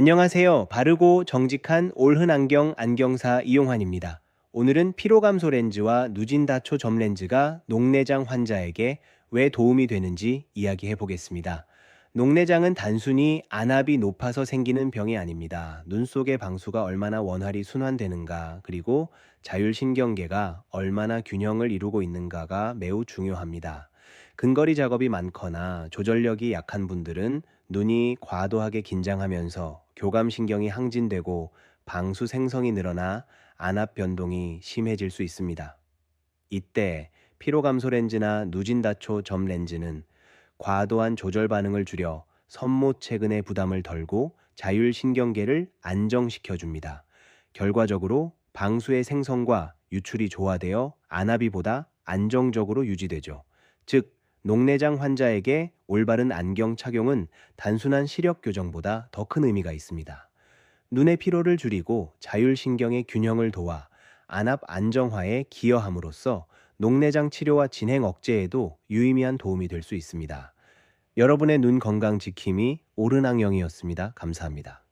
안녕하세요. 바르고 정직한 올흔 안경 안경사 이용환입니다. 오늘은 피로감소 렌즈와 누진다초 점 렌즈가 녹내장 환자에게 왜 도움이 되는지 이야기해 보겠습니다. 녹내장은 단순히 안압이 높아서 생기는 병이 아닙니다. 눈 속의 방수가 얼마나 원활히 순환되는가, 그리고 자율신경계가 얼마나 균형을 이루고 있는가가 매우 중요합니다. 근거리 작업이 많거나 조절력이 약한 분들은 눈이 과도하게 긴장하면서 교감신경이 항진되고 방수 생성이 늘어나 안압 변동이 심해질 수 있습니다. 이때 피로감소 렌즈나 누진다초 점 렌즈는 과도한 조절 반응을 줄여 선모 체근의 부담을 덜고 자율신경계를 안정시켜 줍니다. 결과적으로 방수의 생성과 유출이 조화되어 안압이보다 안정적으로 유지되죠. 즉, 녹내장 환자에게 올바른 안경 착용은 단순한 시력 교정보다 더 큰 의미가 있습니다. 눈의 피로를 줄이고 자율신경의 균형을 도와 안압 안정화에 기여함으로써 녹내장 치료와 진행 억제에도 유의미한 도움이 될 수 있습니다. 여러분의 눈 건강 지킴이 오른항영이었습니다. 감사합니다.